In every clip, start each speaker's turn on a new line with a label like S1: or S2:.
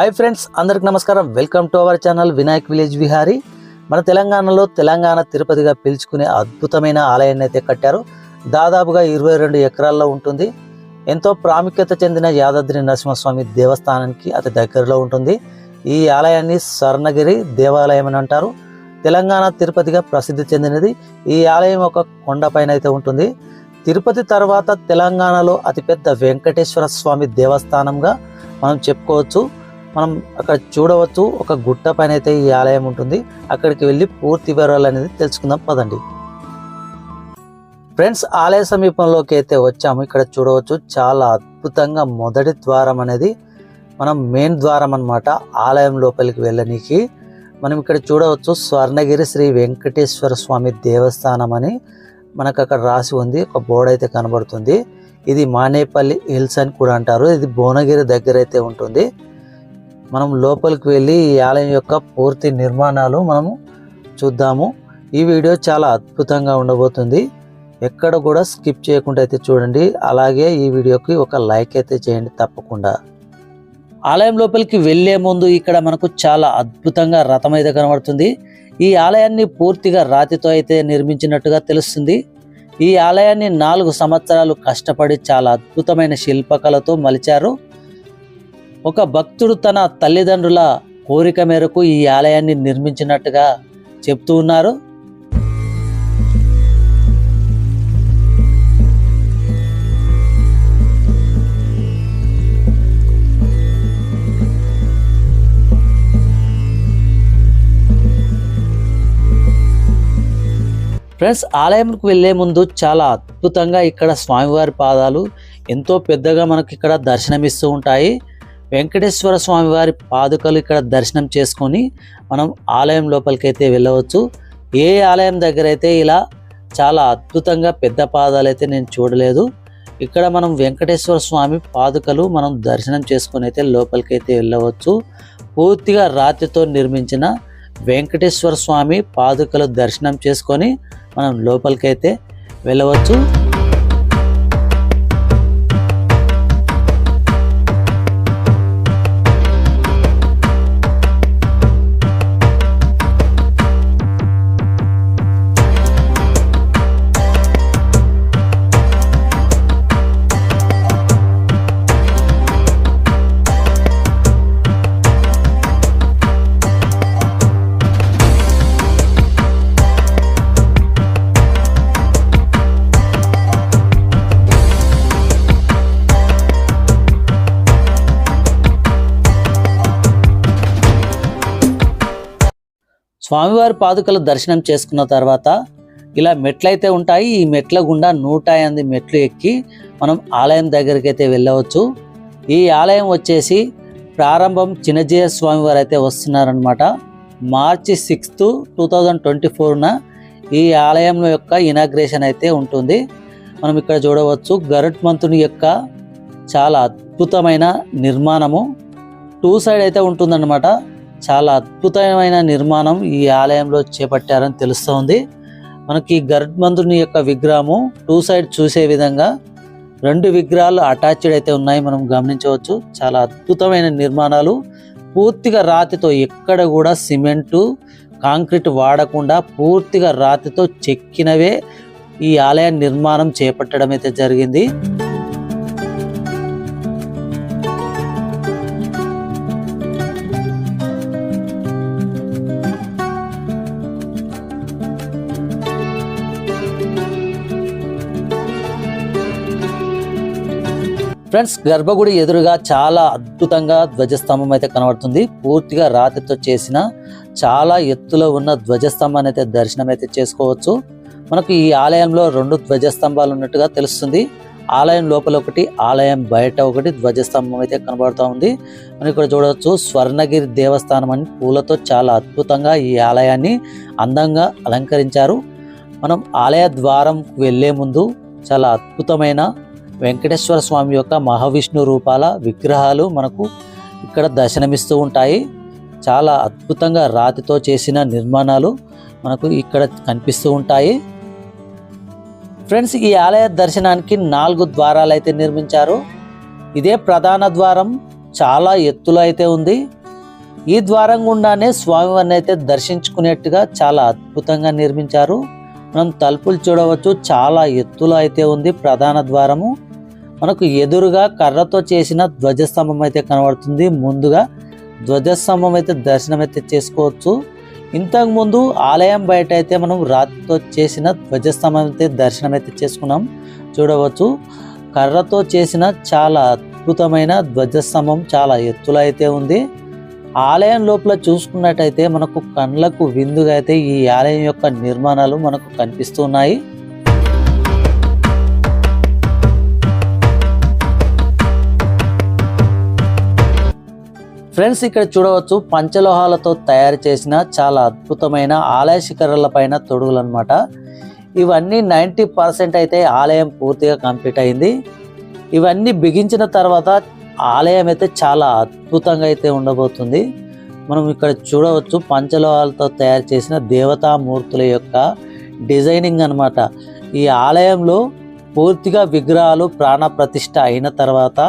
S1: Hi friends అందరికి నమస్కారం. Welcome to our channel Vinayak village Vihari మన తెలంగాణలో తెలంగాణ తిరుపతిగా పిలుచుకునే అద్భుతమైన ఆలయాన్ని అయితే కట్టారు. దాదాపుగా ఇరవై రెండు ఎకరాల్లో ఉంటుంది. ఎంతో ప్రాముఖ్యత చెందిన యాదాద్రి నరసింహస్వామి దేవస్థానానికి అతి దగ్గరలో ఉంటుంది. ఈ ఆలయాన్ని స్వర్ణగిరి దేవాలయం అని అంటారు. తెలంగాణ తిరుపతిగా ప్రసిద్ధి చెందినది ఈ ఆలయం ఒక కొండపైన అయితే ఉంటుంది. తిరుపతి తర్వాత తెలంగాణలో అతిపెద్ద వెంకటేశ్వర స్వామి దేవస్థానంగా మనం చెప్పుకోవచ్చు. మనం అక్కడ చూడవచ్చు. ఒక గుట్ట పైన అయితే ఈ ఆలయం ఉంటుంది. అక్కడికి వెళ్ళి పూర్తి వివరాలు అనేది తెలుసుకుందాం. పదండి. ఫ్రెండ్స్ ఆలయ సమీపంలోకి అయితే వచ్చాము. ఇక్కడ చూడవచ్చు చాలా అద్భుతంగా మొదటి ద్వారం అనేది మనం మెయిన్ ద్వారం అన్నమాట. ఆలయం లోపలికి వెళ్ళనీకి. మనం ఇక్కడ చూడవచ్చు స్వర్ణగిరి శ్రీ వెంకటేశ్వర స్వామి దేవస్థానం అని మనకు అక్కడ రాసి ఉంది. ఒక బోర్డు అయితే కనబడుతుంది. ఇది మానేపల్లి హిల్స్ అని కూడా అంటారు. ఇది భువనగిరి దగ్గర అయితే ఉంటుంది. మనం లోపలికి వెళ్ళి ఈ ఆలయం యొక్క పూర్తి నిర్మాణాలు మనము చూద్దాము. ఈ వీడియో చాలా అద్భుతంగా ఉండబోతుంది. ఎక్కడ కూడా స్కిప్ చేయకుండా అయితే చూడండి. అలాగే ఈ వీడియోకి ఒక లైక్ అయితే చేయండి తప్పకుండా. ఆలయం లోపలికి వెళ్ళే ముందు ఇక్కడ మనకు చాలా అద్భుతంగా రథం అయితే కనబడుతుంది. ఈ ఆలయాన్ని పూర్తిగా రాతితో అయితే నిర్మించినట్టుగా తెలుస్తుంది. ఈ ఆలయాన్ని నాలుగు సంవత్సరాలు కష్టపడి చాలా అద్భుతమైన శిల్పకళతో మలిచారు. ఒక భక్తుడు తన తల్లిదండ్రుల కోరిక మేరకు ఈ ఆలయాన్ని నిర్మించినట్టుగా చెప్తూ ఉన్నారు. ఫ్రెండ్స్ ఆలయంకు వెళ్ళే ముందు చాలా అద్భుతంగా ఇక్కడ స్వామివారి పాదాలు ఎంతో పెద్దగా మనకి ఇక్కడ దర్శనమిస్తూ ఉంటాయి. వెంకటేశ్వర స్వామి వారి పాదుకలు ఇక్కడ దర్శనం చేసుకొని మనం ఆలయం లోపలికైతే వెళ్ళవచ్చు. ఏ ఆలయం దగ్గర అయితే ఇలా చాలా అద్భుతంగా పెద్ద పాదాలు అయితే నేను చూడలేదు. ఇక్కడ మనం వెంకటేశ్వర స్వామి పాదుకలు మనం దర్శనం చేసుకొని అయితే లోపలికైతే వెళ్ళవచ్చు. పూర్తిగా రాతితో నిర్మించిన వెంకటేశ్వర స్వామి పాదుకలు దర్శనం చేసుకొని మనం లోపలికైతే వెళ్ళవచ్చు. స్వామివారి పాదుకలు దర్శనం చేసుకున్న తర్వాత ఇలా మెట్లయితే ఉంటాయి. ఈ మెట్ల గుండా నూట ఎనిమిది మెట్లు ఎక్కి మనం ఆలయం దగ్గరికి అయితే వెళ్ళవచ్చు. ఈ ఆలయం వచ్చేసి ప్రారంభం చిన్నజయ స్వామివారు అయితే వస్తున్నారనమాట March sixth two thousand twenty ఫోర్న ఈ ఆలయం యొక్క ఇనాగ్రేషన్ అయితే ఉంటుంది. మనం ఇక్కడ చూడవచ్చు గరుత్మంతుని యొక్క చాలా అద్భుతమైన నిర్మాణము. టూ సైడ్ అయితే ఉంటుందన్నమాట. చాలా అద్భుతమైన నిర్మాణం ఈ ఆలయంలో చేపట్టారని తెలుస్తోంది. మనకి గరుత్మంతుని యొక్క విగ్రహము టూ సైడ్ చూసే విధంగా రెండు విగ్రహాలు అటాచ్డ్ అయితే ఉన్నాయి మనం గమనించవచ్చు. చాలా అద్భుతమైన నిర్మాణాలు. పూర్తిగా రాతితో ఎక్కడ కూడా సిమెంటు కాంక్రీట్ వాడకుండా పూర్తిగా రాతితో చెక్కినవే ఈ ఆలయ నిర్మాణం చేపట్టడం అయితే జరిగింది. ఫ్రెండ్స్ గర్భగుడి ఎదురుగా చాలా అద్భుతంగా ధ్వజస్తంభం అయితే కనబడుతుంది. పూర్తిగా రాతితో చేసిన చాలా ఎత్తులో ఉన్న ధ్వజస్తంభాన్ని అయితే దర్శనం అయితే చేసుకోవచ్చు. మనకు ఈ ఆలయంలో రెండు ధ్వజస్తంభాలు ఉన్నట్టుగా తెలుస్తుంది. ఆలయం లోపల ఒకటి ఆలయం బయట ఒకటి ధ్వజస్తంభం అయితే కనబడుతూ ఉంది. మనం ఇక్కడ చూడవచ్చు స్వర్ణగిరి దేవస్థానం అని పూలతో చాలా అద్భుతంగా ఈ ఆలయాన్ని అందంగా అలంకరించారు. మనం ఆలయ ద్వారం వెళ్ళే ముందు చాలా అద్భుతమైన వెంకటేశ్వర స్వామి యొక్క మహావిష్ణు రూపాల విగ్రహాలు మనకు ఇక్కడ దర్శనమిస్తూ ఉంటాయి. చాలా అద్భుతంగా రాతితో చేసిన నిర్మాణాలు మనకు ఇక్కడ కనిపిస్తూ ఉంటాయి. ఫ్రెండ్స్ ఈ ఆలయ దర్శనానికి నాలుగు ద్వారాలు అయితే నిర్మించారు. ఇదే ప్రధాన ద్వారం చాలా ఎత్తులో అయితే ఉంది. ఈ ద్వారం గుండానే స్వామివారిని అయితే దర్శించుకునేట్టుగా చాలా అద్భుతంగా నిర్మించారు. మనం తలుపులు చూడవచ్చు చాలా ఎత్తులో అయితే ఉంది ప్రధాన ద్వారము. మనకు ఎదురుగా కర్రతో చేసిన ధ్వజస్తంభం అయితే కనబడుతుంది. ముందుగా ధ్వజస్తంభం అయితే దర్శనం అయితే చేసుకోవచ్చు. ఇంతకు ముందు ఆలయం బయట అయితే మనం రాతితో చేసిన ధ్వజస్తంభం అయితే దర్శనం అయితే చేసుకున్నాం. చూడవచ్చు. కర్రతో చేసిన చాలా అద్భుతమైన ధ్వజస్తంభం చాలా ఎత్తులో అయితే ఉంది. ఆలయం లోపల చూసుకున్నట్టయితే మనకు కళ్ళకు విందుగా అయితే ఈ ఆలయం యొక్క నిర్మాణాలు మనకు కనిపిస్తున్నాయి ఫ్రెండ్స్ ఇక్కడ చూడవచ్చు పంచలోహాలతో తయారు చేసిన చాలా అద్భుతమైన ఆలయ శిఖరాల పైన తొడుగులు అనమాట ఇవన్నీ నైంటీ పర్సెంట్ అయితే ఆలయం పూర్తిగా కంప్లీట్ అయింది. ఇవన్నీ బిగించిన తర్వాత ఆలయం అయితే చాలా అద్భుతంగా అయితే ఉండబోతుంది. మనం ఇక్కడ చూడవచ్చు పంచలోహాలతో తయారు చేసిన దేవతామూర్తుల యొక్క డిజైనింగ్ అనమాట ఈ ఆలయంలో పూర్తిగా విగ్రహాలు ప్రాణ ప్రతిష్ట అయిన తర్వాత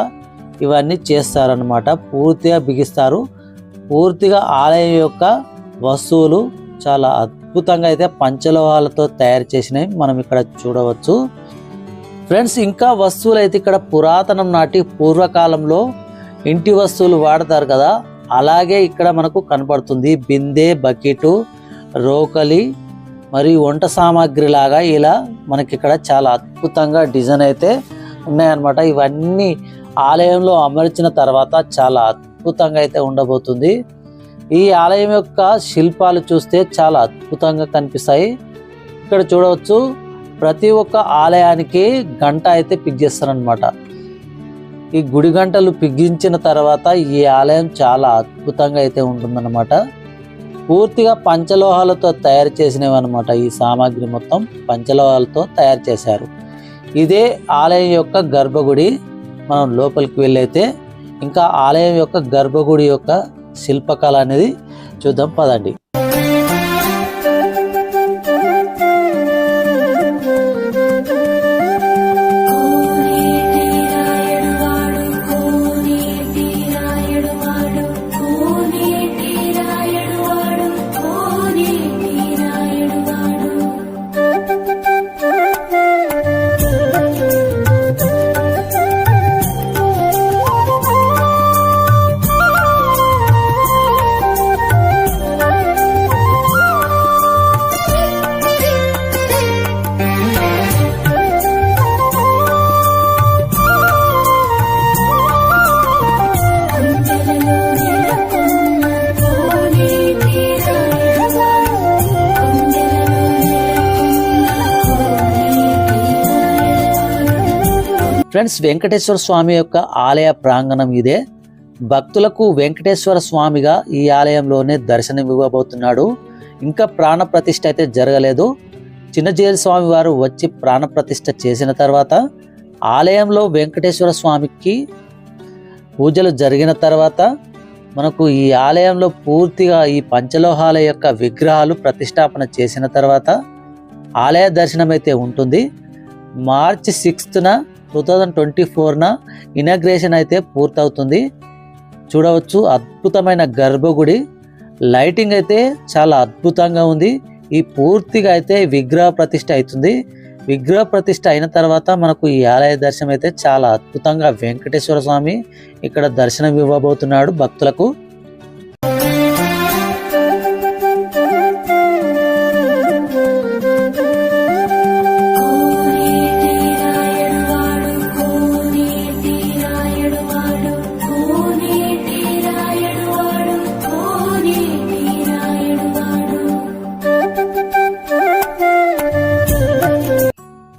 S1: ఇవన్నీ చేస్తారనమాట పూర్తిగా బిగిస్తారు. పూర్తిగా ఆలయం యొక్క వస్తువులు చాలా అద్భుతంగా అయితే పంచలోహాలతో తయారు చేసినవి మనం ఇక్కడ చూడవచ్చు. ఫ్రెండ్స్ ఇంకా వస్తువులు అయితే ఇక్కడ పురాతనం నాటి పూర్వకాలంలో ఇంటి వస్తువులు వాడతారు కదా. అలాగే ఇక్కడ మనకు కనపడుతుంది బిందె బకెటు రోకలి మరియు వంట సామాగ్రి లాగా ఇలా మనకి ఇక్కడ చాలా అద్భుతంగా డిజైన్ అయితే ఉన్నాయన్నమాట. ఇవన్నీ ఆలయంలో అమర్చిన తర్వాత చాలా అద్భుతంగా అయితే ఉండబోతుంది. ఈ ఆలయం యొక్క శిల్పాలు చూస్తే చాలా అద్భుతంగా కనిపిస్తాయి. ఇక్కడ చూడవచ్చు ప్రతి ఒక్క ఆలయానికి గంట అయితే పిగ్గేస్తారనమాట ఈ గుడి గంటలు పిగ్గించిన తర్వాత ఈ ఆలయం చాలా అద్భుతంగా అయితే ఉంటుందన్నమాట. పూర్తిగా పంచలోహాలతో తయారు చేసినవి అనమాట ఈ సామాగ్రి మొత్తం. పంచలోహాలతో తయారు చేశారు. ఇదే ఆలయం యొక్క గర్భగుడి. మనం లోపలికి వెళ్ళైతే ఇంకా ఆలయం యొక్క గర్భగుడి యొక్క శిల్పకళ అనేది చూద్దాం పదండి. ఫ్రెండ్స్ వెంకటేశ్వర స్వామి యొక్క ఆలయ ప్రాంగణం ఇదే. భక్తులకు వెంకటేశ్వర స్వామిగా ఈ ఆలయంలోనే దర్శనం ఇవ్వబోతున్నాడు. ఇంకా ప్రాణప్రతిష్ఠ అయితే జరగలేదు. చిన్నజీరి స్వామి వారు వచ్చి ప్రాణప్రతిష్ఠ చేసిన తర్వాత ఆలయంలో వెంకటేశ్వర స్వామికి పూజలు జరిగిన తర్వాత మనకు ఈ ఆలయంలో పూర్తిగా ఈ పంచలోహాల యొక్క విగ్రహాలు ప్రతిష్టాపన చేసిన తర్వాత ఆలయ దర్శనం అయితే ఉంటుంది. మార్చి సిక్స్త్న టూ థౌజండ్ ట్వంటీ ఫోర్న ఇనాగ్రేషన్ అయితే పూర్తవుతుంది. చూడవచ్చు అద్భుతమైన గర్భగుడి. లైటింగ్ అయితే చాలా అద్భుతంగా ఉంది. ఈ పూర్తిగా అయితే విగ్రహ ప్రతిష్ఠ అవుతుంది. విగ్రహ ప్రతిష్ఠ అయిన తర్వాత మనకు ఈ ఆలయ దర్శనం అయితే చాలా అద్భుతంగా వెంకటేశ్వర స్వామి ఇక్కడ దర్శనం ఇవ్వబోతున్నాడు భక్తులకు.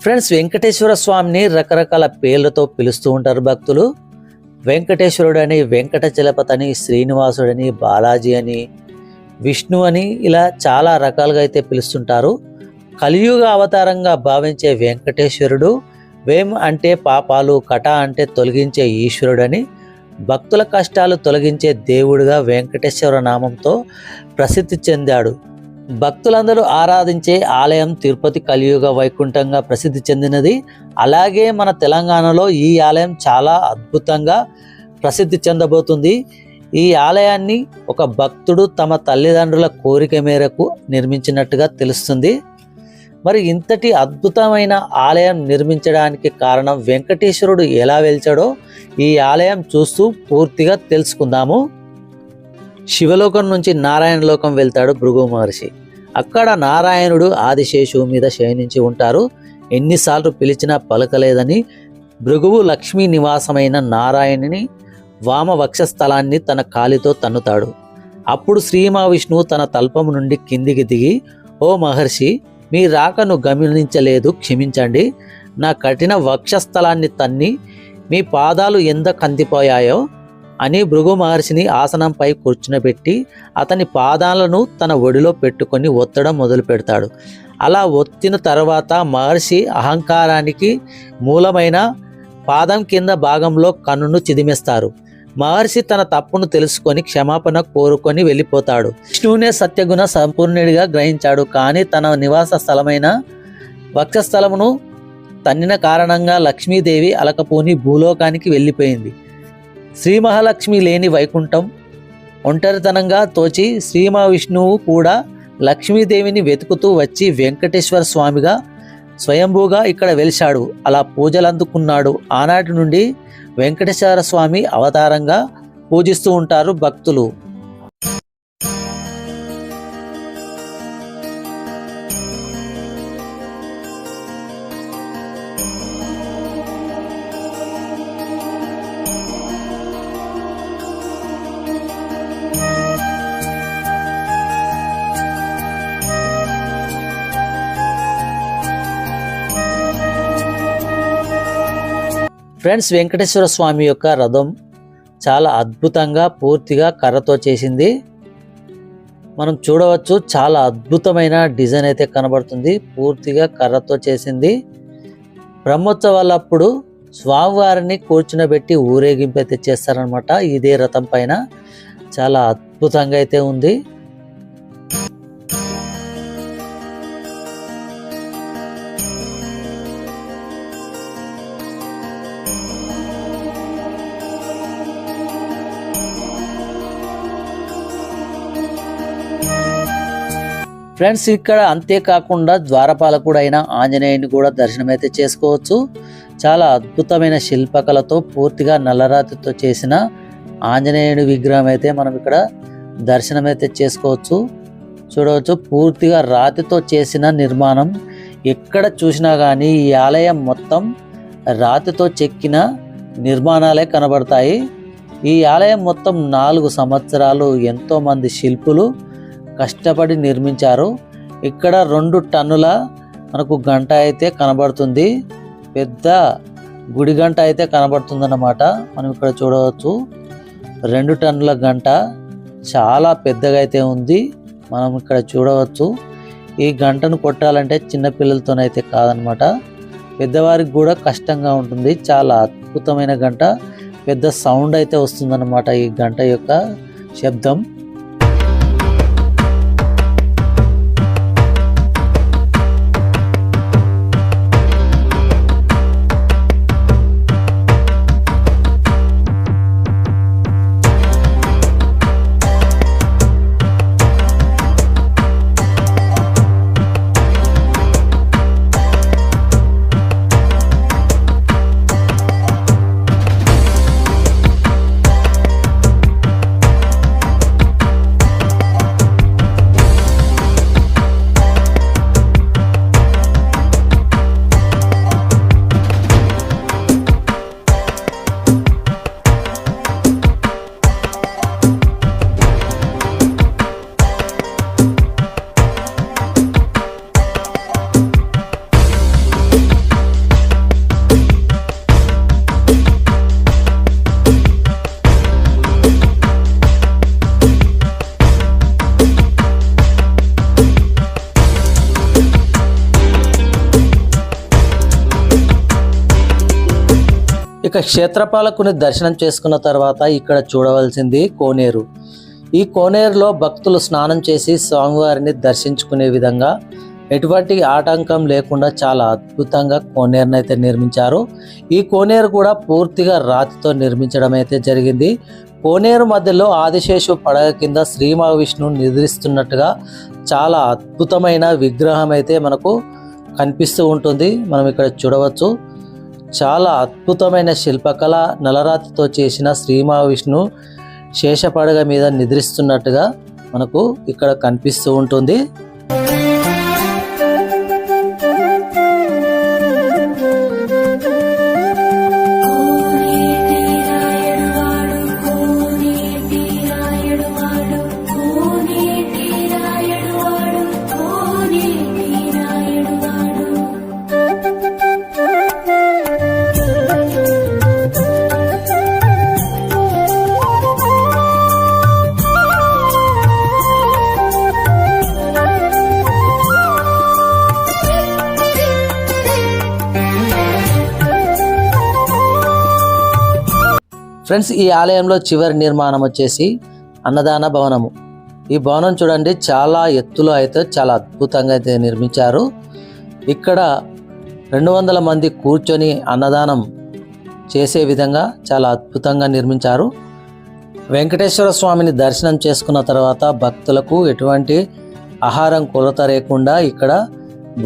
S1: ఫ్రెండ్స్ వెంకటేశ్వర స్వామిని రకరకాల పేర్లతో పిలుస్తూ ఉంటారు భక్తులు. వెంకటేశ్వరుడని వెంకట చలపతని శ్రీనివాసుడని బాలాజీ అని విష్ణు అని ఇలా చాలా రకాలుగా అయితే పిలుస్తుంటారు. కలియుగ అవతారంగా భావించే వెంకటేశ్వరుడు వేం అంటే పాపాలు కట అంటే తొలగించే ఈశ్వరుడని భక్తుల కష్టాలు తొలగించే దేవుడిగా వెంకటేశ్వర నామంతో ప్రసిద్ధి చెందాడు. భక్తులందరూ ఆరాధించే ఆలయం తిరుపతి కలియుగ వైకుంఠంగా ప్రసిద్ధి చెందినది. అలాగే మన తెలంగాణలో ఈ ఆలయం చాలా అద్భుతంగా ప్రసిద్ధి చెందబోతుంది. ఈ ఆలయాన్ని ఒక భక్తుడు తమ తల్లిదండ్రుల కోరిక మేరకు నిర్మించినట్టుగా తెలుస్తుంది. మరి ఇంతటి అద్భుతమైన ఆలయం నిర్మించడానికి కారణం వెంకటేశ్వరుడు ఎలా వెలిచాడో ఈ ఆలయం చూస్తూ పూర్తిగా తెలుసుకుందాము. శివలోకం నుంచి నారాయణ లోకం వెళ్తాడు భృగు మహర్షి. అక్కడ నారాయణుడు ఆదిశేషువు మీద శయనించి ఉంటారు. ఎన్నిసార్లు పిలిచినా పలకలేదని భృగువు లక్ష్మీ నివాసమైన నారాయణుని వామ వక్షస్థలాన్ని తన కాలితో తన్నుతాడు. అప్పుడు శ్రీ మహావిష్ణువు తన తల్పము నుండి కిందికి దిగి ఓ మహర్షి మీ రాకను గమనించలేదు క్షమించండి. నా కఠిన వక్షస్థలాన్ని తన్ని మీ పాదాలు ఎంత కందిపోయాయో అని భృగు మహర్షిని ఆసనంపై కూర్చునబెట్టి అతని పాదాలను తన ఒడిలో పెట్టుకొని ఒత్తడం మొదలు పెడతాడు. అలా ఒత్తిన తర్వాత మహర్షి అహంకారానికి మూలమైన పాదం కింద భాగంలో కన్నును చిదిమేస్తారు. మహర్షి తన తప్పును తెలుసుకొని క్షమాపణ కోరుకొని వెళ్ళిపోతాడు. విష్ణువునే సత్యగుణ సంపూర్ణుడిగా గ్రహించాడు. కానీ తన నివాస స్థలమైన వక్షస్థలమును తన్నిన కారణంగా లక్ష్మీదేవి అలకపోని భూలోకానికి వెళ్ళిపోయింది. శ్రీ మహాలక్ష్మి లేని వైకుంఠం ఒంటరితనంగా తోచి శ్రీ మహావిష్ణువు కూడా లక్ష్మీదేవిని వెతుకుతూ వచ్చి వెంకటేశ్వర స్వామిగా స్వయంభూగా ఇక్కడ వెలిశాడు. అలా పూజలు అందుకున్నాడు. ఆనాటి నుండి వెంకటేశ్వర స్వామి అవతారంగా పూజిస్తూ ఉంటారు భక్తులు. ఫ్రెండ్స్ వెంకటేశ్వర స్వామి యొక్క రథం చాలా అద్భుతంగా పూర్తిగా కర్రతో చేసింది. మనం చూడవచ్చు చాలా అద్భుతమైన డిజైన్ అయితే కనబడుతుంది. పూర్తిగా కర్రతో చేసింది. బ్రహ్మోత్సవాలప్పుడు స్వామివారిని కూర్చునబెట్టి ఊరేగింపు అయితే చేస్తారనమాట ఇదే రథం పైన. చాలా అద్భుతంగా అయితే ఉంది. ఫ్రెండ్స్ ఇక్కడ అంతేకాకుండా ద్వారపాలకుడు ఆంజనేయుని కూడా దర్శనం అయితే చేసుకోవచ్చు. చాలా అద్భుతమైన శిల్పకళతో పూర్తిగా నల్లరాతితో చేసిన ఆంజనేయుడి విగ్రహం అయితే మనం ఇక్కడ దర్శనం అయితే చేసుకోవచ్చు. చూడవచ్చు పూర్తిగా రాతితో చేసిన నిర్మాణం. ఎక్కడ చూసినా కానీ ఈ ఆలయం మొత్తం రాతితో చెక్కిన నిర్మాణాలే కనబడతాయి. ఈ ఆలయం మొత్తం నాలుగు సంవత్సరాలు ఎంతోమంది శిల్పులు కష్టపడి నిర్మించారు. ఇక్కడ రెండు టన్నుల మనకు గంట అయితే కనబడుతుంది. పెద్ద గుడి గంట అయితే కనబడుతుందన్నమాట. మనం ఇక్కడ చూడవచ్చు. రెండు టన్నుల గంట చాలా పెద్దగా అయితే ఉంది. మనం ఇక్కడ చూడవచ్చు. ఈ గంటను కొట్టాలంటే చిన్న పిల్లలతోనైతే కాదనమాట పెద్దవారికి కూడా కష్టంగా ఉంటుంది. చాలా అద్భుతమైన గంట. పెద్ద సౌండ్ అయితే వస్తుందన్నమాట ఈ గంట యొక్క శబ్దం. ఇక క్షేత్రపాలకుని దర్శనం చేసుకున్న తర్వాత ఇక్కడ చూడవలసింది కోనేరు. ఈ కోనేరులో భక్తులు స్నానం చేసి స్వామివారిని దర్శించుకునే విధంగా ఎటువంటి ఆటంకం లేకుండా చాలా అద్భుతంగా కోనేరుని అయితే నిర్మించారు. ఈ కోనేరు కూడా పూర్తిగా రాతితో నిర్మించడం అయితే జరిగింది. కోనేరు మధ్యలో ఆదిశేషు పడగ కింద శ్రీ మహావిష్ణువు నిద్రిస్తున్నట్టుగా చాలా అద్భుతమైన విగ్రహం అయితే మనకు కనిపిస్తూ ఉంటుంది. మనం ఇక్కడ చూడవచ్చు. చాలా అద్భుతమైన శిల్పకళ నలరాతితో చేసిన శ్రీ మహావిష్ణు శేషపడగ మీద నిద్రిస్తున్నట్టుగా మనకు ఇక్కడ కనిపిస్తూ ఉంటుంది. ఫ్రెండ్స్ ఈ ఆలయంలో చివరి నిర్మాణం వచ్చేసి అన్నదాన భవనము. ఈ భవనం చూడండి చాలా ఎత్తులో అయితే చాలా అద్భుతంగా అయితే నిర్మించారు. ఇక్కడ రెండు వందల మంది కూర్చొని అన్నదానం చేసే విధంగా చాలా అద్భుతంగా నిర్మించారు. వెంకటేశ్వర స్వామిని దర్శనం చేసుకున్న తర్వాత భక్తులకు ఎటువంటి ఆహారం కొరత లేకుండా ఇక్కడ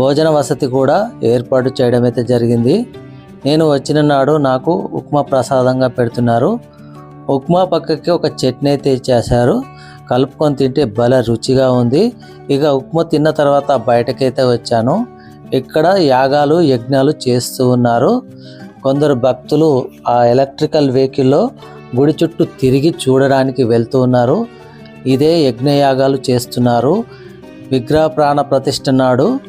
S1: భోజన వసతి కూడా ఏర్పాటు చేయడం అయితే జరిగింది. నేను వచ్చిన నాడు నాకు ఉప్మా ప్రసాదంగా పెడుతున్నారు. ఉప్మా పక్కకి ఒక చట్నీ అయితే చేశారు. కలుపుకొని తింటే భలే రుచిగా ఉంది. ఇక ఉప్మా తిన్న తర్వాత బయటకైతే వచ్చాను. ఇక్కడ యాగాలు యజ్ఞాలు చేస్తూ ఉన్నారు. కొందరు భక్తులు ఆ ఎలక్ట్రికల్ వెహికల్లో గుడి చుట్టూ తిరిగి చూడడానికి వెళ్తూ ఉన్నారు. ఇదే యజ్ఞయాగాలు చేస్తున్నారు. విగ్రహ ప్రాణ ప్రతిష్ఠ నాడు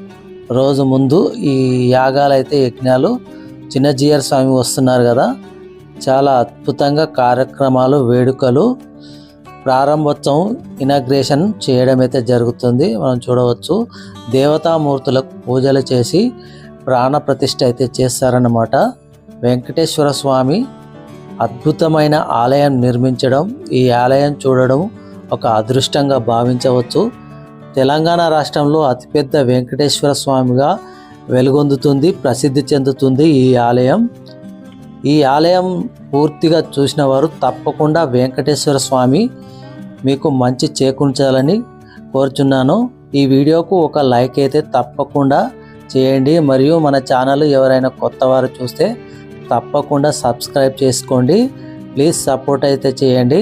S1: రోజు ముందు ఈ యాగాలు అయితే యజ్ఞాలు చిన్నజీయర్ స్వామి వస్తున్నారు కదా. చాలా అద్భుతంగా కార్యక్రమాలు వేడుకలు ప్రారంభోత్సవం ఇనాగ్రేషన్ చేయడం అయితే జరుగుతుంది. మనం చూడవచ్చు. దేవతామూర్తులకు పూజలు చేసి ప్రాణ ప్రతిష్ఠ అయితే చేస్తారన్నమాట. వెంకటేశ్వర స్వామి అద్భుతమైన ఆలయం నిర్మించడం ఈ ఆలయం చూడడం ఒక అదృష్టంగా భావించవచ్చు. తెలంగాణ రాష్ట్రంలో అతిపెద్ద వెంకటేశ్వర స్వామిగా వెలుగొందుతుంది ప్రసిద్ధి చెందుతుంది ఈ ఆలయం. ఈ ఆలయం పూర్తిగా చూసిన వారు తప్పకుండా వెంకటేశ్వర స్వామి మీకు మంచి చేకూర్చాలని కోరుచున్నాను. ఈ వీడియోకు ఒక లైక్ అయితే తప్పకుండా చేయండి. మరియు మన ఛానల్ ఎవరైనా కొత్త వారు చూస్తే తప్పకుండా సబ్స్క్రైబ్ చేసుకోండి. ప్లీజ్ సపోర్ట్ అయితే చేయండి.